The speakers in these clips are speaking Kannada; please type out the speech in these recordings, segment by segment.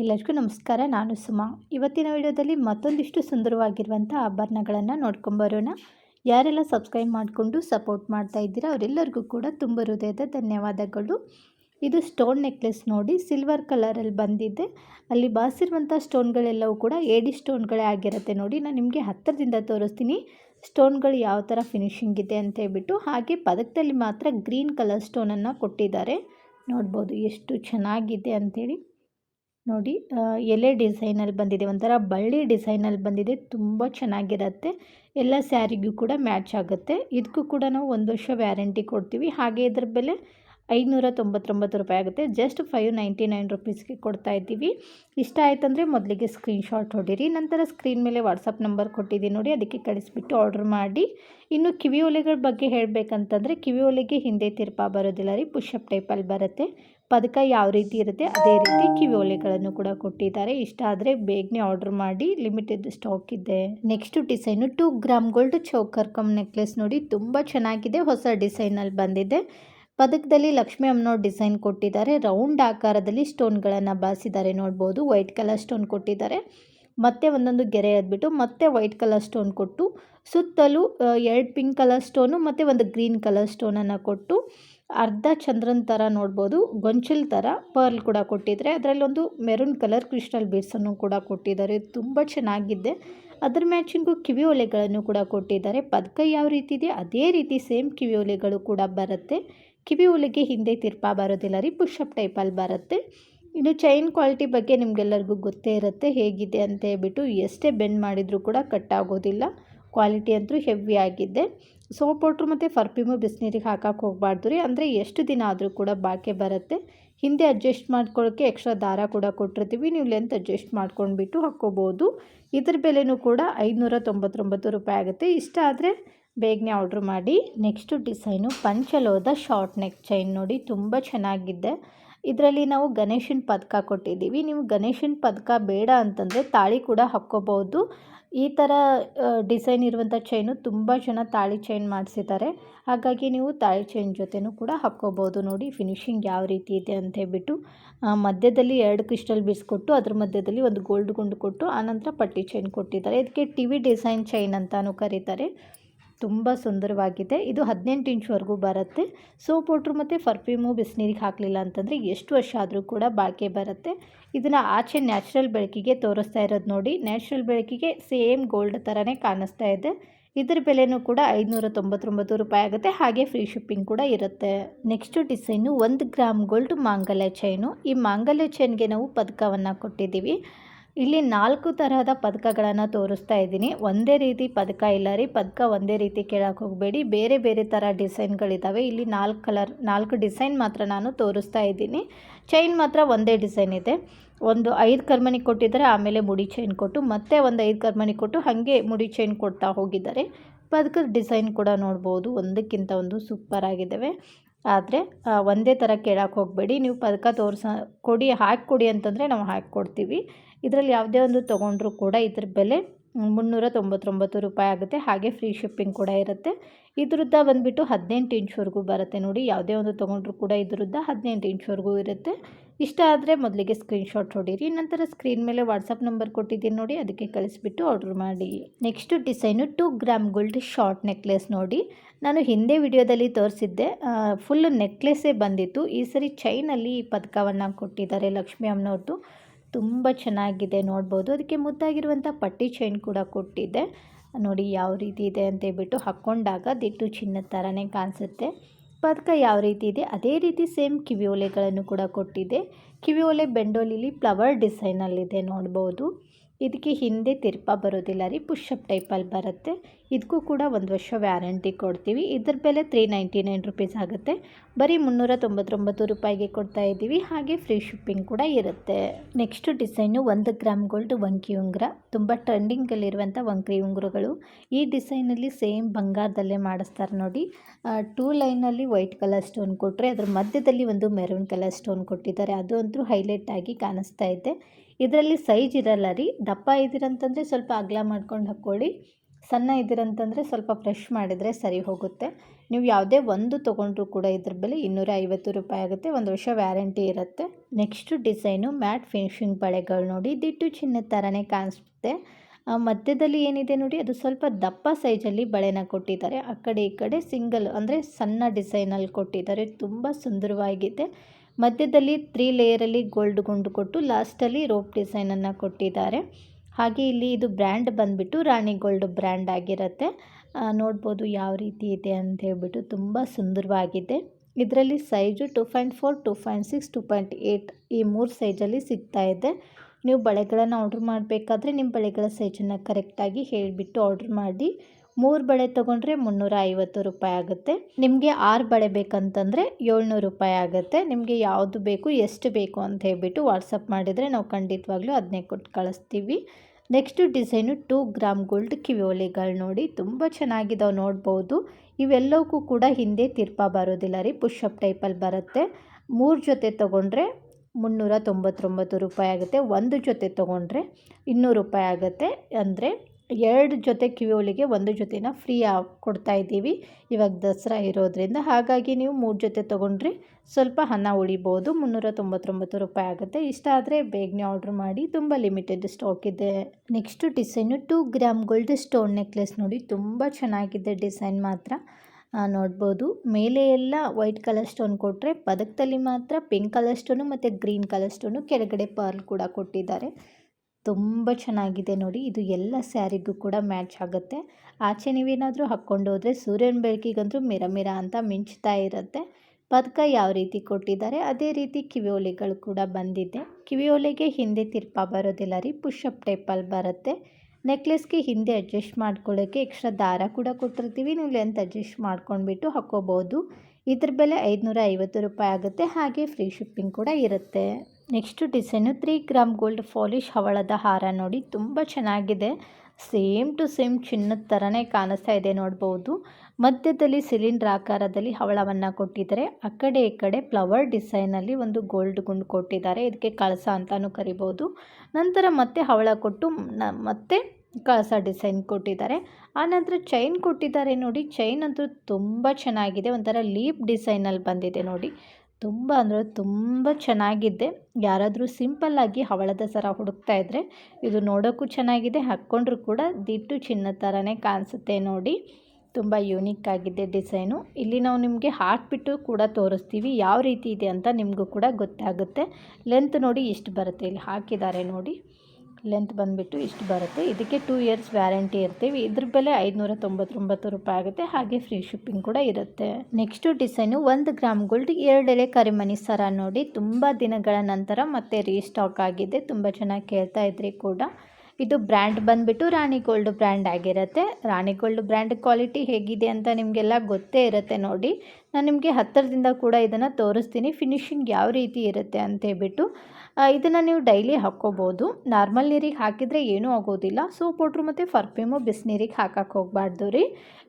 ಎಲ್ಲರಿಗೂ ನಮಸ್ಕಾರ, ನಾನು ಸುಮಾ. ಇವತ್ತಿನ ವಿಡಿಯೋದಲ್ಲಿ ಮತ್ತೊಂದಿಷ್ಟು ಸುಂದರವಾಗಿರುವಂಥ ಆಭರಣಗಳನ್ನು ನೋಡ್ಕೊಂಬರೋಣ ಯಾರೆಲ್ಲ ಸಬ್ಸ್ಕ್ರೈಬ್ ಮಾಡಿಕೊಂಡು ಸಪೋರ್ಟ್ ಮಾಡ್ತಾ ಇದ್ದೀರಾ, ಅವರೆಲ್ಲರಿಗೂ ಕೂಡ ತುಂಬ ಹೃದಯದ ಧನ್ಯವಾದಗಳು. ಇದು ಸ್ಟೋನ್ ನೆಕ್ಲೆಸ್ ನೋಡಿ, ಸಿಲ್ವರ್ ಕಲರಲ್ಲಿ ಬಂದಿದೆ. ಅಲ್ಲಿ ಬಾಸಿರುವಂಥ ಸ್ಟೋನ್ಗಳೆಲ್ಲವೂ ಕೂಡ ಏಡಿ ಸ್ಟೋನ್ಗಳೇ ಆಗಿರುತ್ತೆ ನೋಡಿ. ನಾನು ನಿಮಗೆ ಹತ್ತಿರದಿಂದ ತೋರಿಸ್ತೀನಿ ಸ್ಟೋನ್ಗಳು ಯಾವ ಥರ ಫಿನಿಶಿಂಗ್ ಇದೆ ಅಂತ ಹೇಳ್ಬಿಟ್ಟು. ಹಾಗೆ ಪದಕದಲ್ಲಿ ಮಾತ್ರ ಗ್ರೀನ್ ಕಲರ್ ಸ್ಟೋನನ್ನು ಕೊಟ್ಟಿದ್ದಾರೆ. ನೋಡ್ಬೋದು ಎಷ್ಟು ಚೆನ್ನಾಗಿದೆ ಅಂಥೇಳಿ ನೋಡಿ ಎಲೆ ಡಿಸೈನಲ್ಲಿ ಬಂದಿದೆ. ಒಂಥರ ಬಳ್ಳಿ ಡಿಸೈನಲ್ಲಿ ಬಂದಿದೆ. ತುಂಬ ಚೆನ್ನಾಗಿರತ್ತೆ. ಎಲ್ಲ ಸ್ಯಾರಿಗೂ ಕೂಡ ಮ್ಯಾಚ್ ಆಗುತ್ತೆ. ಇದಕ್ಕೂ ಕೂಡ ನಾವು ಒಂದು ವರ್ಷ ವ್ಯಾರಂಟಿ ಕೊಡ್ತೀವಿ. ಹಾಗೆ ಇದ್ರ ಬೆಲೆ ಐನೂರ ತೊಂಬತ್ತೊಂಬತ್ತು ರೂಪಾಯಿ ಆಗುತ್ತೆ. ಜಸ್ಟ್ ಫೈವ್ ನೈಂಟಿ ನೈನ್ ರುಪೀಸ್ಗೆ ಕೊಡ್ತಾ ಇದ್ದೀವಿ. ಇಷ್ಟ ಆಯ್ತಂದರೆ ಮೊದಲಿಗೆ ಸ್ಕ್ರೀನ್ಶಾಟ್ ಹೊಡೀರಿ ನಂತರ ಸ್ಕ್ರೀನ್ ಮೇಲೆ ವಾಟ್ಸಪ್ ನಂಬರ್ ಕೊಟ್ಟಿದ್ದೀನಿ ನೋಡಿ, ಅದಕ್ಕೆ ಕಳಿಸ್ಬಿಟ್ಟು ಆರ್ಡ್ರ್ ಮಾಡಿ. ಇನ್ನು ಕಿವಿ ಒಲೆಗಳ ಬಗ್ಗೆ ಹೇಳಬೇಕಂತಂದರೆ ಕಿವಿ ಒಲೆಗೆ ಹಿಂದೆ ತಿರ್ಪಾ ಬರೋದಿಲ್ಲ ರೀ. ಪುಷಪ್ ಟೈಪಲ್ಲಿ ಬರುತ್ತೆ. ಪದಕ ಯಾವ ರೀತಿ ಇರುತ್ತೆ, ಅದೇ ರೀತಿ ಕಿವಿ ಒಲೆಗಳನ್ನು ಕೂಡ ಕೊಟ್ಟಿದ್ದಾರೆ. ಇಷ್ಟ ಆದರೆ ಬೇಗನೆ ಆರ್ಡರ್ ಮಾಡಿ ಲಿಮಿಟೆಡ್ ಸ್ಟಾಕ್ ಇದೆ. Next design two gram gold choker cum necklace ನೋಡಿ ತುಂಬ ಚೆನ್ನಾಗಿದೆ, ಹೊಸ ಡಿಸೈನಲ್ಲಿ ಬಂದಿದೆ. ಪದಕದಲ್ಲಿ ಲಕ್ಷ್ಮಿ ಅಮ್ಮನವ್ರ ಡಿಸೈನ್ ಕೊಟ್ಟಿದ್ದಾರೆ. ರೌಂಡ್ ಆಕಾರದಲ್ಲಿ ಸ್ಟೋನ್ಗಳನ್ನು ಬಾಸಿದ್ದಾರೆ ನೋಡ್ಬೋದು. ವೈಟ್ ಕಲರ್ ಸ್ಟೋನ್ ಕೊಟ್ಟಿದ್ದಾರೆ. ಮತ್ತೆ ಒಂದೊಂದು ಗೆರೆ ಅದ್ಬಿಟ್ಟು ಮತ್ತೆ ವೈಟ್ ಕಲರ್ ಸ್ಟೋನ್ ಕೊಟ್ಟು ಸುತ್ತಲೂ ಎರಡು ಪಿಂಕ್ ಕಲರ್ ಸ್ಟೋನು ಮತ್ತು ಒಂದು ಗ್ರೀನ್ ಕಲರ್ ಸ್ಟೋನನ್ನು ಕೊಟ್ಟು ಅರ್ಧ ಚಂದ್ರನ ಥರ ನೋಡ್ಬೋದು, ಗೊಂಚಲ್ ಥರ ಪರ್ಲ್ ಕೂಡ ಕೊಟ್ಟಿದ್ದಾರೆ ಅದರಲ್ಲೊಂದು ಮೆರೂನ್ ಕಲರ್ ಕ್ರಿಸ್ಟಲ್ ಬೀಡ್ಸನ್ನು ಕೂಡ ಕೊಟ್ಟಿದ್ದಾರೆ. ತುಂಬ ಚೆನ್ನಾಗಿದೆ. ಅದ್ರ ಮ್ಯಾಚಿಂಗು ಕಿವಿ ಒಲೆಗಳನ್ನು ಕೂಡ ಕೊಟ್ಟಿದ್ದಾರೆ. ಪದಕ ಯಾವ ರೀತಿ ಇದೆ? ಅದೇ ರೀತಿ ಸೇಮ್ ಕಿವಿ ಒಲೆಗಳು ಕೂಡ ಬರುತ್ತೆ. ಕಿವಿ ಒಲೆಗೆ ಹಿಂದೆ ತಿರ್ಪಾ ಬರೋದಿಲ್ಲ ರೀ ಪುಷಪ್ ಟೈಪಲ್ಲಿ ಬರುತ್ತೆ. ಇನ್ನು ಚೈನ್ ಕ್ವಾಲಿಟಿ ಬಗ್ಗೆ ನಿಮಗೆಲ್ಲರಿಗೂ ಗೊತ್ತೇ ಇರುತ್ತೆ, ಹೇಗಿದೆ ಅಂತ ಹೇಳ್ಬಿಟ್ಟು ಎಷ್ಟೇ ಬೆಂಡ್ ಮಾಡಿದರೂ ಕೂಡ ಕಟ್ ಆಗೋದಿಲ್ಲ. ಕ್ವಾಲಿಟಿ ಅಂತೂ ಹೆವಿ ಆಗಿದೆ. ಸೋಪ್ ಪೌಡ್ರು ಮತ್ತು ಫರ್ಫ್ಯೂಮು ಬಿಸಿನೀರಿಗೆ ಹಾಕೋಕೆ ಹೋಗಬಾರ್ದು ರೀ. ಅಂದರೆ ಎಷ್ಟು ದಿನ ಆದರೂ ಕೂಡ ಬಾಕೆ ಬರುತ್ತೆ. ಹಿಂದೆ ಅಡ್ಜಸ್ಟ್ ಮಾಡ್ಕೊಳ್ಳೋಕ್ಕೆ ಎಕ್ಸ್ಟ್ರಾ ದಾರ ಕೂಡ ಕೊಟ್ಟಿರ್ತೀವಿ. ನೀವು ಲೆಂತ್ ಅಡ್ಜಸ್ಟ್ ಮಾಡ್ಕೊಂಡ್ಬಿಟ್ಟು ಹಾಕ್ಕೋಬೋದು. ಇದ್ರ ಬೆಲೆನೂ ಕೂಡ ಐದುನೂರ ತೊಂಬತ್ತೊಂಬತ್ತು ರೂಪಾಯಿ ಆಗುತ್ತೆ. ಇಷ್ಟ ಆದರೆ ಬೇಗನೆ ಆರ್ಡ್ರ್ ಮಾಡಿ. ನೆಕ್ಸ್ಟು ಡಿಸೈನು ಪಂಚಲೋದ ಶಾರ್ಟ್ ನೆಕ್ ಚೈನ್ ನೋಡಿ. ತುಂಬ ಚೆನ್ನಾಗಿದೆ. ಇದರಲ್ಲಿ ನಾವು ಗಣೇಶನ ಪದಕ ಕೊಟ್ಟಿದ್ದೀವಿ. ನೀವು ಗಣೇಶನ ಪದಕ ಬೇಡ ಅಂತಂದರೆ ತಾಳಿ ಕೂಡ ಹಾಕ್ಕೋಬೋದು. ಈ ಥರ ಡಿಸೈನ್ ಇರುವಂಥ ಚೈನು ತುಂಬ ಜನ ತಾಳಿ ಚೈನ್ ಮಾಡಿಸಿದ್ದಾರೆ. ಹಾಗಾಗಿ ನೀವು ತಾಳಿ ಚೈನ್ ಜೊತೆನೂ ಕೂಡ ಹಾಕ್ಕೋಬೋದು. ನೋಡಿ ಫಿನಿಶಿಂಗ್ ಯಾವ ರೀತಿ ಇದೆ ಅಂತ ಹೇಳ್ಬಿಟ್ಟು ಮಧ್ಯದಲ್ಲಿ ಎರಡು ಕ್ರಿಸ್ಟಲ್ ಬಿಡಿಸ್ಕೊಟ್ಟು ಅದ್ರ ಮಧ್ಯದಲ್ಲಿ ಒಂದು ಗೋಲ್ಡ್ ಗುಂಡು ಕೊಟ್ಟು, ಆನಂತರ ಪಟ್ಟಿ ಚೈನ್ ಕೊಟ್ಟಿದ್ದಾರೆ. ಇದಕ್ಕೆ ಟಿ ಡಿಸೈನ್ ಚೈನ್ ಅಂತಲೂ ಕರೀತಾರೆ. ತುಂಬ ಸುಂದರವಾಗಿದೆ. ಇದು ಹದಿನೆಂಟು ಇಂಚ್ವರೆಗೂ ಬರುತ್ತೆ. ಸೋಪ್ ಪೌಡ್ರು ಮತ್ತು ಫರ್ಫ್ಯೂಮು ಬಿಸಿನೀರಿಗೆ ಹಾಕಲಿಲ್ಲ ಅಂತಂದರೆ ಎಷ್ಟು ವರ್ಷ ಆದರೂ ಕೂಡ ಬಾಳಿಕೆ ಬರುತ್ತೆ. ಇದನ್ನು ಆಚೆ ನ್ಯಾಚುರಲ್ ಬೆಳಕಿಗೆ ತೋರಿಸ್ತಾ ಇರೋದು ನೋಡಿ. ನ್ಯಾಚುರಲ್ ಬೆಳಕಿಗೆ ಸೇಮ್ ಗೋಲ್ಡ್ ಥರನೇ ಕಾಣಿಸ್ತಾ ಇದೆ. ಇದರ ಬೆಲೆನೂ ಕೂಡ ಐದುನೂರ ತೊಂಬತ್ತೊಂಬತ್ತು ರೂಪಾಯಿ ಆಗುತ್ತೆ. ಹಾಗೆ ಫ್ರೀ ಶಿಪ್ಪಿಂಗ್ ಕೂಡ ಇರುತ್ತೆ. ನೆಕ್ಸ್ಟು ಡಿಸೈನು ಒಂದು ಗ್ರಾಮ್ ಗೋಲ್ಡ್ ಮಾಂಗಲ್ಯ ಚೈನು. ಈ ಮಾಂಗಲ್ಯ ಚೈನ್ಗೆ ನಾವು ಪದಕವನ್ನು ಕೊಟ್ಟಿದ್ದೀವಿ. ಇಲ್ಲಿ ನಾಲ್ಕು ತರಹದ ಪದಕಗಳನ್ನು ತೋರಿಸ್ತಾ ಇದ್ದೀನಿ. ಒಂದೇ ರೀತಿ ಪದಕ ಇಲ್ಲ ರೀ, ಪದಕ ಒಂದೇ ರೀತಿ ಕೇಳಕ್ಕೆ ಹೋಗಬೇಡಿ. ಬೇರೆ ಬೇರೆ ಥರ ಡಿಸೈನ್ಗಳಿದ್ದಾವೆ ಇಲ್ಲಿ ನಾಲ್ಕು ಕಲರ್, ನಾಲ್ಕು ಡಿಸೈನ್ ಮಾತ್ರ ನಾನು ತೋರಿಸ್ತಾ ಇದ್ದೀನಿ. ಚೈನ್ ಮಾತ್ರ ಒಂದೇ ಡಿಸೈನ್ ಇದೆ. ಒಂದು ಐದು ಕರ್ಮನಿ ಕೊಟ್ಟಿದ್ದಾರೆ, ಆಮೇಲೆ ಮುಡಿ ಚೈನ್ ಕೊಟ್ಟು, ಮತ್ತೆ ಒಂದು ಐದು ಕರ್ಮನಿ ಕೊಟ್ಟು ಹಾಗೆ ಮುಡಿ ಚೈನ್ ಕೊಡ್ತಾ ಹೋಗಿದ್ದಾರೆ. ಪದಕದ ಡಿಸೈನ್ ಕೂಡ ನೋಡ್ಬೋದು. ಒಂದಕ್ಕಿಂತ ಒಂದು ಸೂಪರ್ ಆಗಿದ್ದಾವೆ. ಆದರೆ ಒಂದೇ ಥರ ಕೇಳಕ್ಕೆ ಹೋಗಬೇಡಿ. ನೀವು ಪದಕ ತೋರಿಸ, ಕೊಡಿ, ಹಾಕಿಕೊಡಿ ಅಂತಂದರೆ ನಾವು ಹಾಕಿ ಕೊಡ್ತೀವಿ ಇದರಲ್ಲಿ ಯಾವುದೇ ಒಂದು ತೊಗೊಂಡ್ರೂ ಕೂಡ ಇದ್ರ ಬೆಲೆ ಮುನ್ನೂರ ತೊಂಬತ್ತೊಂಬತ್ತು ರೂಪಾಯಿ ಆಗುತ್ತೆ. ಹಾಗೆ ಫ್ರೀ ಶಿಪ್ಪಿಂಗ್ ಕೂಡ ಇರುತ್ತೆ. ಇದ್ರದ್ದು ಬಂದುಬಿಟ್ಟು ಹದಿನೆಂಟು ಇಂಚ್ವರೆಗೂ ಬರುತ್ತೆ ನೋಡಿ. ಯಾವುದೇ ಒಂದು ತೊಗೊಂಡ್ರೂ ಕೂಡ ಇದ್ರದ್ದು ಹದಿನೆಂಟು ಇಂಚ್ವರೆಗೂ ಇರುತ್ತೆ. ಇಷ್ಟ ಆದರೆ ಮೊದಲಿಗೆ ಸ್ಕ್ರೀನ್ಶಾಟ್ ಹೊಡೀರಿ ನಂತರ ಸ್ಕ್ರೀನ್ ಮೇಲೆ ವಾಟ್ಸಪ್ ನಂಬರ್ ಕೊಟ್ಟಿದ್ದೀನಿ ನೋಡಿ. ಅದಕ್ಕೆ ಕಳಿಸ್ಬಿಟ್ಟು ಆರ್ಡ್ರ್ ಮಾಡಿ. Next design two gram gold short necklace ನೋಡಿ. ನಾನು ಹಿಂದೆ ವಿಡಿಯೋದಲ್ಲಿ ತೋರಿಸಿದ್ದೆ. ಫುಲ್ ನೆಕ್ಲೆಸ್ಸೇ ಬಂದಿತ್ತು. ಈ ಸರಿ ಚೈನಲ್ಲಿ ಈ ಪದಕವನ್ನು ಕೊಟ್ಟಿದ್ದಾರೆ ಲಕ್ಷ್ಮಿ ಅಮ್ಮನವ್ರದ್ದು ತುಂಬ ಚೆನ್ನಾಗಿದೆ ನೋಡ್ಬೋದು. ಅದಕ್ಕೆ ಮುದ್ದಾಗಿರುವಂಥ ಪಟ್ಟಿ ಚೈನ್ ಕೂಡ ಕೊಟ್ಟಿದ್ದೆ. ನೋಡಿ ಯಾವ ರೀತಿ ಇದೆ ಅಂತ ಹೇಳ್ಬಿಟ್ಟು ಹಾಕ್ಕೊಂಡಾಗ ದಿಟ್ಟು ಚಿನ್ನದ ಥರನೇ ಕಾಣಿಸುತ್ತೆ. ಪದಕ ಯಾವ ರೀತಿ ಇದೆ? ಅದೇ ರೀತಿ ಸೇಮ್ ಕಿವಿ ಓಲೆಗಳನ್ನು ಕೂಡ ಕೊಟ್ಟಿದೆ ಕಿವಿ ಓಲೆ ಬೆಂಡೋಲಿಲಿ ಫ್ಲವರ್ ಡಿಸೈನಲ್ಲಿದೆ ನೋಡ್ಬೋದು. ಇದಕ್ಕೆ ಹಿಂದೆ ತಿರ್ಪ ಬರೋದಿಲ್ಲ ರೀ ಪುಷಪ್ ಟೈಪಲ್ಲಿ ಬರುತ್ತೆ. ಇದಕ್ಕೂ ಕೂಡ ಒಂದು ವರ್ಷ ವ್ಯಾರಂಟಿ ಕೊಡ್ತೀವಿ. ಇದ್ರ ಬೆಲೆ ತ್ರೀ ನೈಂಟಿ ನೈನ್ ರುಪೀಸ್ ಆಗುತ್ತೆ. ಬರೀ ಮುನ್ನೂರ ತೊಂಬತ್ತೊಂಬತ್ತು ರೂಪಾಯಿಗೆ ಕೊಡ್ತಾ ಇದ್ದೀವಿ. ಹಾಗೆ ಫ್ರೀ ಶಿಪ್ಪಿಂಗ್ ಕೂಡ ಇರುತ್ತೆ. ನೆಕ್ಸ್ಟ್ ಡಿಸೈನು ಒಂದು ಗ್ರಾಮ್ ಗೋಲ್ಡ್ ವಂಕಿ ಉಂಗುರ ತುಂಬ ಟ್ರೆಂಡಿಂಗಲ್ಲಿರುವಂಥ ವಂಕ್ರಿ ಉಂಗುರಗಳು ಈ ಡಿಸೈನಲ್ಲಿ ಸೇಮ್ ಬಂಗಾರದಲ್ಲೇ ಮಾಡಿಸ್ತಾರೆ ನೋಡಿ. ಟೂ ಲೈನಲ್ಲಿ ವೈಟ್ ಕಲರ್ ಸ್ಟೋನ್ ಕೊಟ್ಟರೆ ಅದ್ರ ಮಧ್ಯದಲ್ಲಿ ಒಂದು ಮೆರೂನ್ ಕಲರ್ ಸ್ಟೋನ್ ಕೊಟ್ಟಿದ್ದಾರೆ. ಅದು ಅಂತೂ ಹೈಲೈಟ್ ಆಗಿ ಕಾಣಿಸ್ತಾ ಇದೆ. ಇದರಲ್ಲಿ ಸೈಜ್ ಇರಲ್ಲ ರೀ. ದಪ್ಪ ಇದ್ದೀರಂತಂದರೆ ಸ್ವಲ್ಪ ಅಗಲ ಮಾಡ್ಕೊಂಡು ಹಾಕ್ಕೊಳ್ಳಿ. ಸಣ್ಣ ಇದ್ದೀರಂತಂದರೆ ಸ್ವಲ್ಪ ಫ್ರೆಶ್ ಮಾಡಿದರೆ ಸರಿ ಹೋಗುತ್ತೆ. ನೀವು ಯಾವುದೇ ಒಂದು ತೊಗೊಂಡ್ರೂ ಕೂಡ ಇದ್ರ ಬೆಲೆ ಇನ್ನೂರ ಐವತ್ತು ರೂಪಾಯಿ ಆಗುತ್ತೆ. ಒಂದು ವರ್ಷ ವ್ಯಾರಂಟಿ ಇರುತ್ತೆ. ನೆಕ್ಸ್ಟು ಡಿಸೈನು ಮ್ಯಾಟ್ ಫಿನಿಶಿಂಗ್ ಬಳೆಗಳು ನೋಡಿ. ದಿಟ್ಟು ಚಿನ್ನದ ಥರನೇ ಕಾಣಿಸುತ್ತೆ ಮಧ್ಯದಲ್ಲಿ ಏನಿದೆ ನೋಡಿ, ಅದು ಸ್ವಲ್ಪ ದಪ್ಪ ಸೈಜಲ್ಲಿ ಬಳೆನ ಕೊಟ್ಟಿದ್ದಾರೆ. ಆ ಕಡೆ ಈ ಕಡೆ ಸಿಂಗಲ್ ಅಂದರೆ ಸಣ್ಣ ಡಿಸೈನಲ್ಲಿ ಕೊಟ್ಟಿದ್ದಾರೆ. ತುಂಬ ಸುಂದರವಾಗಿದೆ. ಮಧ್ಯದಲ್ಲಿ ತ್ರೀ ಲೇಯರಲ್ಲಿ ಗೋಲ್ಡ್ ಗುಂಡು ಕೊಟ್ಟು ಲಾಸ್ಟಲ್ಲಿ ರೋಪ್ ಡಿಸೈನನ್ನು ಕೊಟ್ಟಿದ್ದಾರೆ. ಹಾಗೆ ಇಲ್ಲಿ ಇದು ಬ್ರ್ಯಾಂಡ್ ಬಂದುಬಿಟ್ಟು ರಾಣಿ ಗೋಲ್ಡ್ ಬ್ರ್ಯಾಂಡ್ ಆಗಿರುತ್ತೆ. ನೋಡ್ಬೋದು ಯಾವ ರೀತಿ ಇದೆ ಅಂತ ಹೇಳ್ಬಿಟ್ಟು ತುಂಬ ಸುಂದರವಾಗಿದೆ. ಇದರಲ್ಲಿ size two point four, two point six, two point eight ಈ ಮೂರು ಸೈಜಲ್ಲಿ ಸಿಗ್ತಾ ಇದೆ. ನೀವು ಬಳೆಗಳನ್ನು ಆರ್ಡ್ರ್ ಮಾಡಬೇಕಾದ್ರೆ ನಿಮ್ಮ ಬಳೆಗಳ ಸೈಜನ್ನು ಕರೆಕ್ಟಾಗಿ ಹೇಳಿಬಿಟ್ಟು ಆರ್ಡ್ರ್ ಮಾಡಿ. ಮೂರು ಬಳೆ ತೊಗೊಂಡ್ರೆ ಮುನ್ನೂರ ಐವತ್ತು ರೂಪಾಯಿ ಆಗುತ್ತೆ. ನಿಮಗೆ ಆರು ಬಳೆ ಬೇಕಂತಂದರೆ ಏಳ್ನೂರು ರೂಪಾಯಿ ಆಗುತ್ತೆ. ನಿಮಗೆ ಯಾವುದು ಬೇಕು, ಎಷ್ಟು ಬೇಕು ಅಂತ ಹೇಳ್ಬಿಟ್ಟು ವಾಟ್ಸಪ್ ಮಾಡಿದರೆ ನಾವು ಖಂಡಿತವಾಗ್ಲೂ ಅದನ್ನೇ ಕೊಟ್ಟು ಕಳಿಸ್ತೀವಿ. Next design two gram gold ಕಿವಿಯೋಲೆಗಳು ನೋಡಿ ತುಂಬ ಚೆನ್ನಾಗಿದ್ದಾವೆ ನೋಡ್ಬೋದು. ಇವೆಲ್ಲವಕ್ಕೂ ಕೂಡ ಹಿಂದೆ ತಿರ್ಪ ಬರೋದಿಲ್ಲ ರೀ ಪುಷಪ್ ಟೈಪಲ್ಲಿ ಬರುತ್ತೆ. ಮೂರು ಜೊತೆ ತೊಗೊಂಡ್ರೆ ಮುನ್ನೂರ ತೊಂಬತ್ತೊಂಬತ್ತು ರೂಪಾಯಿ ಆಗುತ್ತೆ. ಒಂದು ಜೊತೆ ತೊಗೊಂಡ್ರೆ ಇನ್ನೂರು ರೂಪಾಯಿ ಆಗುತ್ತೆ. ಅಂದರೆ ಎರಡು ಜೊತೆ ಕಿವಿಯೋಲಿಗೆ ಒಂದು ಜೊತೆನ ಫ್ರೀ ಕೊಡ್ತಾ ಇದ್ದೀವಿ. ಇವಾಗ ದಸರಾ ಇರೋದ್ರಿಂದ ಹಾಗಾಗಿ ನೀವು ಮೂರು ಜೊತೆ ತೊಗೊಂಡ್ರೆ ಸ್ವಲ್ಪ ಹಣ ಉಳಿಬೋದು. ಮುನ್ನೂರ ತೊಂಬತ್ತೊಂಬತ್ತು ರೂಪಾಯಿ ಆಗುತ್ತೆ. ಇಷ್ಟ ಆದರೆ ಬೇಗನೆ ಆರ್ಡ್ರ್ ಮಾಡಿ. ತುಂಬ ಲಿಮಿಟೆಡ್ ಸ್ಟಾಕ್ ಇದೆ. Next design two gram gold stone necklace ನೋಡಿ. ತುಂಬ ಚೆನ್ನಾಗಿದೆ ಡಿಸೈನ್ ಮಾತ್ರ. ನೋಡ್ಬೋದು. ಮೇಲೆ ಎಲ್ಲ ವೈಟ್ ಕಲರ್ ಸ್ಟೋನ್ ಕೊಟ್ಟರೆ ಪದಕದಲ್ಲಿ ಮಾತ್ರ ಪಿಂಕ್ ಕಲರ್ ಸ್ಟೋನು ಮತ್ತು ಗ್ರೀನ್ ಕಲರ್ ಸ್ಟೋನು ಕೆಳಗಡೆ ಪರ್ಲ್ ಕೂಡ ಕೊಟ್ಟಿದ್ದಾರೆ. ತುಂಬ ಚೆನ್ನಾಗಿದೆ ನೋಡಿ. ಇದು ಎಲ್ಲ ಸ್ಯಾರಿಗೂ ಕೂಡ ಮ್ಯಾಚ್ ಆಗುತ್ತೆ. ಆಚೆ ನೀವೇನಾದರೂ ಹಾಕ್ಕೊಂಡು ಹೋದರೆ ಸೂರ್ಯನ ಬೆಳಕಿಗಂತೂ ಮಿರ ಮಿರ ಅಂತ ಮಿಂಚ್ತಾ ಇರುತ್ತೆ. ಪದಕ ಯಾವ ರೀತಿ ಕೊಟ್ಟಿದ್ದಾರೆ, ಅದೇ ರೀತಿ ಕಿವಿಯೋಲೆಗಳು ಕೂಡ ಬಂದಿದೆ. ಕಿವಿಯೋಲೆಗೆ ಹಿಂದೆ ತಿರ್ಪ ಬರೋದಿಲ್ಲ ರೀ ಪುಷಪ್ ಟೈಪಲ್ಲಿ ಬರುತ್ತೆ. ನೆಕ್ಲೆಸ್ಗೆ ಹಿಂದೆ ಅಡ್ಜಸ್ಟ್ ಮಾಡ್ಕೊಳ್ಳೋಕ್ಕೆ ಎಕ್ಸ್ಟ್ರಾ ದಾರ ಕೂಡ ಕೊಟ್ಟಿರ್ತೀವಿ. ನೀವು ಲೆಂತ್ ಅಡ್ಜಸ್ಟ್ ಮಾಡ್ಕೊಂಡ್ಬಿಟ್ಟು ಹಾಕ್ಕೋಬೋದು. ಇದ್ರ ಬೆಲೆ ಐದುನೂರ ಐವತ್ತು ರೂಪಾಯಿ ಆಗುತ್ತೆ. ಹಾಗೆ ಫ್ರೀ ಶಿಪ್ಪಿಂಗ್ ಕೂಡ ಇರುತ್ತೆ. Next design three gram gold polish ಹವಳದ ಹಾರ ನೋಡಿ, ತುಂಬ ಚೆನ್ನಾಗಿದೆ. ಸೇಮ್ ಟು ಸೇಮ್ ಚಿನ್ನದ ಥರನೇ ಕಾಣಿಸ್ತಾ ಇದೆ ನೋಡ್ಬೋದು. ಮಧ್ಯದಲ್ಲಿ ಸಿಲಿಂಡ್ರ್ ಆಕಾರದಲ್ಲಿ ಹವಳವನ್ನು ಕೊಟ್ಟಿದ್ದಾರೆ. ಆ ಕಡೆ ಈ ಕಡೆ ಫ್ಲವರ್ ಡಿಸೈನಲ್ಲಿ ಒಂದು ಗೋಲ್ಡ್ ಗುಂಡು ಕೊಟ್ಟಿದ್ದಾರೆ. ಇದಕ್ಕೆ ಕಳಸ ಅಂತಲೂ ಕರಿಬೋದು. ನಂತರ ಮತ್ತೆ ಹವಳ ಕೊಟ್ಟು ಮತ್ತೆ ಕಳಸ ಡಿಸೈನ್ ಕೊಟ್ಟಿದ್ದಾರೆ. ಆನಂತರ ಚೈನ್ ಕೊಟ್ಟಿದ್ದಾರೆ ನೋಡಿ. ಚೈನ್ ಅಂತೂ ತುಂಬ ಚೆನ್ನಾಗಿದೆ. ಒಂಥರ ಲೀಪ್ ಡಿಸೈನಲ್ಲಿ ಬಂದಿದೆ ನೋಡಿ. ತುಂಬ ಅಂದರೆ ತುಂಬ ಚೆನ್ನಾಗಿದೆ. ಯಾರಾದರೂ ಸಿಂಪಲ್ಲಾಗಿ ಹವಳದ ಸರ ಹುಡುಕ್ತಾ ಇದ್ದರೆ ಇದು ನೋಡೋಕ್ಕೂ ಚೆನ್ನಾಗಿದೆ, ಹಾಕ್ಕೊಂಡ್ರೂ ಕೂಡ ದಿಟ್ಟು ಚಿನ್ನ ಥರನೇ ಕಾಣಿಸುತ್ತೆ ನೋಡಿ. ತುಂಬ ಯೂನಿಕ್ ಆಗಿದೆ ಡಿಸೈನು. ಇಲ್ಲಿ ನಾವು ನಿಮಗೆ ಹಾಕ್ಬಿಟ್ಟು ಕೂಡ ತೋರಿಸ್ತೀವಿ, ಯಾವ ರೀತಿ ಇದೆ ಅಂತ ನಿಮಗೂ ಕೂಡ ಗೊತ್ತಾಗುತ್ತೆ. ಲೆಂತ್ ನೋಡಿ ಇಷ್ಟು ಬರುತ್ತೆ ಇಲ್ಲಿ ಹಾಕಿದ್ದಾರೆ ನೋಡಿ. ಲೆಂತ್ ಬಂದುಬಿಟ್ಟು ಇಷ್ಟು ಬರುತ್ತೆ. ಇದಕ್ಕೆ ಟೂ ಇಯರ್ಸ್ ವ್ಯಾರಂಟಿ ಇರ್ತೀವಿ. ಇದ್ರ ಬೆಲೆ ಐದುನೂರ ತೊಂಬತ್ತೊಂಬತ್ತು ರೂಪಾಯಿ ಆಗುತ್ತೆ. ಹಾಗೆ ಫ್ರೀ ಶಿಪ್ಪಿಂಗ್ ಕೂಡ ಇರುತ್ತೆ. ನೆಕ್ಸ್ಟು ಡಿಸೈನು ಒಂದು ಗ್ರಾಮ್ ಗೋಲ್ಡ್ ಎರಡೆಲೆ ಕರಿಮಣಿ ಸರ ನೋಡಿ. ತುಂಬ ದಿನಗಳ ನಂತರ ಮತ್ತೆ ರೀಸ್ಟಾಕ್ ಆಗಿದೆ. ತುಂಬ ಚೆನ್ನಾಗಿ ಕೇಳ್ತಾ ಇದ್ರಿ ಕೂಡ. ಇದು ಬ್ರ್ಯಾಂಡ್ ಬಂದುಬಿಟ್ಟು ರಾಣಿ ಗೋಲ್ಡ್ ಬ್ರ್ಯಾಂಡ್ ಆಗಿರುತ್ತೆ. ರಾಣಿ ಗೋಲ್ಡ್ ಬ್ರ್ಯಾಂಡ್ ಕ್ವಾಲಿಟಿ ಹೇಗಿದೆ ಅಂತ ನಿಮಗೆಲ್ಲ ಗೊತ್ತೇ ಇರುತ್ತೆ ನೋಡಿ. ನಾನು ನಿಮಗೆ ಹತ್ತಿರದಿಂದ ಕೂಡ ಇದನ್ನು ತೋರಿಸ್ತೀನಿ. ಫಿನಿಶಿಂಗ್ ಯಾವ ರೀತಿ ಇರುತ್ತೆ ಅಂತ ಹೇಳ್ಬಿಟ್ಟು ಇದನ್ನು ನೀವು ಡೈಲಿ ಹಾಕ್ಕೋಬೋದು. ನಾರ್ಮಲ್ ನೀರಿಗೆ ಹಾಕಿದರೆ ಏನೂ ಆಗೋದಿಲ್ಲ. ಸೋಪ್ ಪೌಡ್ರು ಮತ್ತು ಫರ್ಫ್ಯೂಮು ಬಿಸಿನೀರಿಗೆ ಹಾಕಕ್ಕೆ ಹೋಗಬಾರ್ದು ರೀ.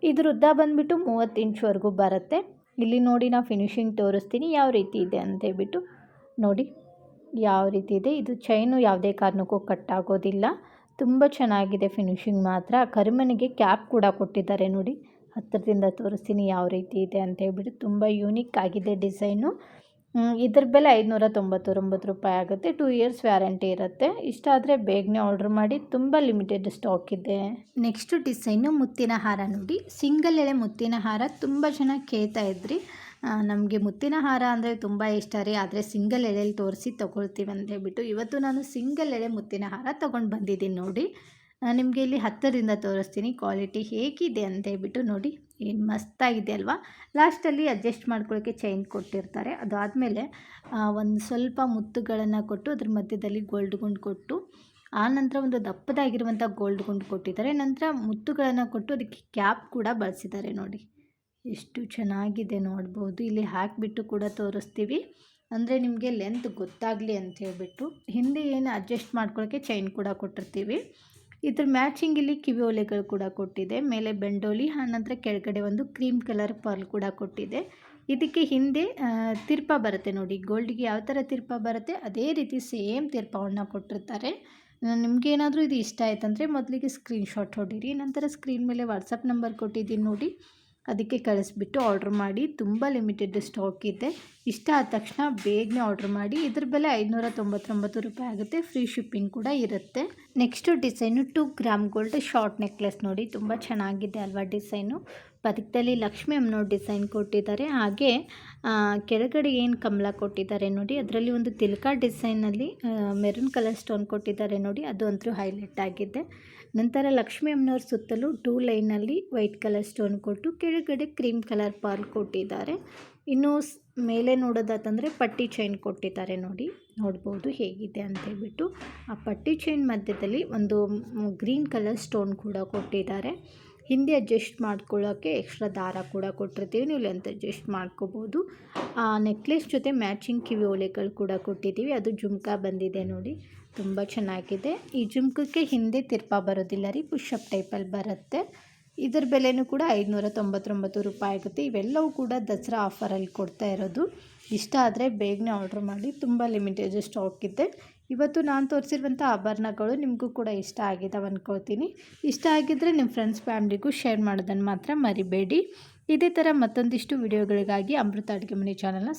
ಇದ್ರ ಉದ್ದ ಬಂದುಬಿಟ್ಟು ಮೂವತ್ತು ಇಂಚ್ವರೆಗೂ ಬರುತ್ತೆ. ಇಲ್ಲಿ ನೋಡಿ ನಾವು ಫಿನಿಶಿಂಗ್ ತೋರಿಸ್ತೀನಿ ಯಾವ ರೀತಿ ಇದೆ ಅಂತ ಹೇಳ್ಬಿಟ್ಟು. ನೋಡಿ, ಯಾವ ರೀತಿ ಇದೆ. ಇದು ಚೈನು ಯಾವುದೇ ಕಾರಣಕ್ಕೂ ಕಟ್ ಆಗೋದಿಲ್ಲ. ತುಂಬ ಚೆನ್ನಾಗಿದೆ ಫಿನಿಶಿಂಗ್ ಮಾತ್ರ. ಕರಿಮನೆಗೆ ಕ್ಯಾಪ್ ಕೂಡ ಕೊಟ್ಟಿದ್ದಾರೆ ನೋಡಿ. ಹತ್ತಿರದಿಂದ ತೋರಿಸ್ತೀನಿ ಯಾವ ರೀತಿ ಇದೆ ಅಂತ ಹೇಳ್ಬಿಟ್ಟು ತುಂಬ ಯೂನಿಕ್ ಆಗಿದೆ ಡಿಸೈನು ಇದ್ರ ಬೆಲೆ ಐದುನೂರ ತೊಂಬತ್ತೊಂಬತ್ತು ರೂಪಾಯಿ ಆಗುತ್ತೆ. ಟೂ ಇಯರ್ಸ್ ವ್ಯಾರಂಟಿ ಇರುತ್ತೆ. ಇಷ್ಟ ಆದರೆ ಬೇಗನೆ ಆರ್ಡ್ರ್ ಮಾಡಿ. ತುಂಬ ಲಿಮಿಟೆಡ್ ಸ್ಟಾಕ್ ಇದೆ. ನೆಕ್ಸ್ಟು ಡಿಸೈನು ಮುತ್ತಿನ ಹಾರ ನೋಡಿ. ಸಿಂಗಲ್ ಎಳೆ ಮುತ್ತಿನ ಹಾರ. ತುಂಬ ಜನ ಕೇಳ್ತಾ ಇದ್ರಿ. ನಮಗೆ ಮುತ್ತಿನ ಹಾರ ಅಂದರೆ ತುಂಬ ಇಷ್ಟ ರೀ. ಆದರೆ ಸಿಂಗಲ್ ಎಳೆಯಲ್ಲಿ ತೋರಿಸಿ ತೊಗೊಳ್ತೀವಿ ಅಂತ ಹೇಳ್ಬಿಟ್ಟು ಇವತ್ತು ನಾನು ಸಿಂಗಲ್ ಎಳೆ ಮುತ್ತಿನ ಹಾರ ತೊಗೊಂಡು ಬಂದಿದ್ದೀನಿ ನೋಡಿ. ನಿಮಗೆ ಇಲ್ಲಿ ಹತ್ತರಿಂದ ತೋರಿಸ್ತೀನಿ ಕ್ವಾಲಿಟಿ ಹೇಗಿದೆ ಅಂತ ಹೇಳ್ಬಿಟ್ಟು ನೋಡಿ. ಏನು ಮಸ್ತಾಗಿದೆ ಅಲ್ವಾ? ಲಾಸ್ಟಲ್ಲಿ ಅಡ್ಜಸ್ಟ್ ಮಾಡ್ಕೊಳ್ಳೋಕ್ಕೆ ಚೈನ್ ಕೊಟ್ಟಿರ್ತಾರೆ. ಅದಾದಮೇಲೆ ಒಂದು ಸ್ವಲ್ಪ ಮುತ್ತುಗಳನ್ನು ಕೊಟ್ಟು ಅದ್ರ ಮಧ್ಯದಲ್ಲಿ ಗೋಲ್ಡ್ ಗುಂಡು ಕೊಟ್ಟು, ಆ ನಂತರ ಒಂದು ದಪ್ಪದಾಗಿರುವಂಥ ಗೋಲ್ಡ್ ಗುಂಡು ಕೊಟ್ಟಿದ್ದಾರೆ. ನಂತರ ಮುತ್ತುಗಳನ್ನು ಕೊಟ್ಟು ಅದಕ್ಕೆ ಕ್ಯಾಪ್ ಕೂಡ ಬಳಸಿದ್ದಾರೆ ನೋಡಿ. ಎಷ್ಟು ಚೆನ್ನಾಗಿದೆ ನೋಡ್ಬೋದು. ಇಲ್ಲಿ ಹಾಕಿಬಿಟ್ಟು ಕೂಡ ತೋರಿಸ್ತೀವಿ. ಅಂದರೆ ನಿಮಗೆ ಲೆಂತ್ ಗೊತ್ತಾಗಲಿ ಅಂತ ಹೇಳಿಬಿಟ್ಟು. ಹಿಂದೆ ಏನು ಅಡ್ಜಸ್ಟ್ ಮಾಡ್ಕೊಳ್ಳೋಕ್ಕೆ ಚೈನ್ ಕೂಡ ಕೊಟ್ಟಿರ್ತೀವಿ. ಇದ್ರ ಮ್ಯಾಚಿಂಗ್ ಇಲ್ಲಿ ಕಿವಿ ಒಲೆಗಳು ಕೂಡ ಕೊಟ್ಟಿದೆ. ಮೇಲೆ ಬೆಂಡೋಲಿ ಆನಂತರ ಕೆಳಗಡೆ ಒಂದು ಕ್ರೀಮ್ ಕಲರ್ ಪರ್ಲ್ ಕೂಡ ಕೊಟ್ಟಿದೆ. ಇದಕ್ಕೆ ಹಿಂದೆ ತಿರ್ಪ ಬರುತ್ತೆ ನೋಡಿ. ಗೋಲ್ಡ್ಗೆ ಯಾವ ಥರ ತಿರ್ಪ ಬರುತ್ತೆ, ಅದೇ ರೀತಿ ಸೇಮ್ ತಿರ್ಪವನ್ನು ಕೊಟ್ಟಿರ್ತಾರೆ. ನಿಮಗೇನಾದರೂ ಇದು ಇಷ್ಟ ಆಯ್ತಂದರೆ ಮೊದಲಿಗೆ ಸ್ಕ್ರೀನ್ಶಾಟ್ ಹೊಡೀರಿ. ನಂತರ ಸ್ಕ್ರೀನ್ ಮೇಲೆ ವಾಟ್ಸಪ್ ನಂಬರ್ ಕೊಟ್ಟಿದ್ದೀನಿ ನೋಡಿ. ಅದಕ್ಕೆ ಕಳಿಸ್ಬಿಟ್ಟು ಆರ್ಡ್ರ್ ಮಾಡಿ. ತುಂಬ ಲಿಮಿಟೆಡ್ ಸ್ಟಾಕ್ ಇದೆ. ಇಷ್ಟ ಆದ ತಕ್ಷಣ ಬೇಗನೆ ಆರ್ಡ್ರ್ ಮಾಡಿ. ಇದ್ರ ಬೆಲೆ ಐದುನೂರ ತೊಂಬತ್ತೊಂಬತ್ತು ರೂಪಾಯಿ ಆಗುತ್ತೆ. ಫ್ರೀ ಶಿಪ್ಪಿಂಗ್ ಕೂಡ ಇರುತ್ತೆ. Next design two gram gold short necklace ನೋಡಿ. ತುಂಬ ಚೆನ್ನಾಗಿದೆ ಅಲ್ವಾ ಡಿಸೈನು ಪದಕದಲ್ಲಿ ಲಕ್ಷ್ಮಿ ಅಮ್ಮನೋ ಡಿಸೈನ್ ಕೊಟ್ಟಿದ್ದಾರೆ. ಹಾಗೆ ಕೆಳಗಡೆ ಏನು ಕಮಲ ಕೊಟ್ಟಿದ್ದಾರೆ ನೋಡಿ. ಅದರಲ್ಲಿ ಒಂದು ತಿಲ್ಕ ಡಿಸೈನಲ್ಲಿ ಮೆರೂನ್ ಕಲರ್ ಸ್ಟೋನ್ ಕೊಟ್ಟಿದ್ದಾರೆ ನೋಡಿ. ಅದು ಅಂತೂ ಹೈಲೈಟ್ ಆಗಿದೆ. ನಂತರ ಲಕ್ಷ್ಮಿ ಅಮ್ಮನವ್ರ ಸುತ್ತಲೂ ಟೂ ಲೈನಲ್ಲಿ ವೈಟ್ ಕಲರ್ ಸ್ಟೋನ್ ಕೊಟ್ಟು ಕೆಳಗಡೆ ಕ್ರೀಮ್ ಕಲರ್ ಪಾಲ್ ಕೊಟ್ಟಿದ್ದಾರೆ. ಇನ್ನು ಮೇಲೆ ನೋಡೋದಾತಂದರೆ ಪಟ್ಟಿ ಚೈನ್ ಕೊಟ್ಟಿದ್ದಾರೆ ನೋಡಿ. ನೋಡ್ಬೋದು ಹೇಗಿದೆ ಅಂತ ಹೇಳ್ಬಿಟ್ಟು. ಆ ಪಟ್ಟಿ ಚೈನ್ ಮಧ್ಯದಲ್ಲಿ ಒಂದು ಗ್ರೀನ್ ಕಲರ್ ಸ್ಟೋನ್ ಕೂಡ ಕೊಟ್ಟಿದ್ದಾರೆ. ಹಿಂದೆ ಅಡ್ಜಸ್ಟ್ ಮಾಡ್ಕೊಳ್ಳೋಕ್ಕೆ ಎಕ್ಸ್ಟ್ರಾ ದಾರ ಕೂಡ ಕೊಟ್ಟಿರ್ತೀವಿ. ನೀವು ಲೆಂತ್ ಅಡ್ಜಸ್ಟ್ ಮಾಡ್ಕೋಬೋದು. ಆ ನೆಕ್ಲೆಸ್ ಜೊತೆ ಮ್ಯಾಚಿಂಗ್ ಕಿವಿ ಓಲೆಗಳು ಕೂಡ ಕೊಟ್ಟಿದ್ದೀವಿ. ಅದು ಜುಮ್ಕಾ ಬಂದಿದೆ ನೋಡಿ. ತುಂಬ ಚೆನ್ನಾಗಿದೆ. ಈ ಜುಮ್ಕಕ್ಕೆ ಹಿಂದೆ ತಿರ್ಪ ಬರೋದಿಲ್ಲ ರೀ ಪುಷಪ್ ಟೈಪಲ್ಲಿ ಬರುತ್ತೆ. ಇದರ ಬೆಲೆನೂ ಕೂಡ ಐದುನೂರ ತೊಂಬತ್ತೊಂಬತ್ತು ರೂಪಾಯಿ ಆಗುತ್ತೆ. ಇವೆಲ್ಲವೂ ಕೂಡ ದಸರಾ ಆಫರಲ್ಲಿ ಕೊಡ್ತಾ ಇರೋದು. ಇಷ್ಟ ಆದರೆ ಬೇಗನೆ ಆರ್ಡ್ರ್ ಮಾಡಿ. ತುಂಬ ಲಿಮಿಟೆಡ್ ಸ್ಟಾಕ್ ಇದೆ. ಇವತ್ತು ನಾನು ತೋರಿಸಿರುವಂಥ ಆಭರಣಗಳು ನಿಮಗೂ ಕೂಡ ಇಷ್ಟ ಆಗಿದ್ದಾವೆ ಅಂದ್ಕೊಳ್ತೀನಿ ಇಷ್ಟ ಆಗಿದ್ದರೆ ನಿಮ್ಮ ಫ್ರೆಂಡ್ಸ್ ಫ್ಯಾಮ್ಲಿಗೂ ಶೇರ್ ಮಾಡೋದನ್ನು ಮಾತ್ರ ಮರಿಬೇಡಿ. ಇದೇ ಥರ ಮತ್ತೊಂದಿಷ್ಟು ವಿಡಿಯೋಗಳಿಗಾಗಿ ಅಮೃತ ಅಡುಗೆ ಮನೆ ಚಾನಲ್ನ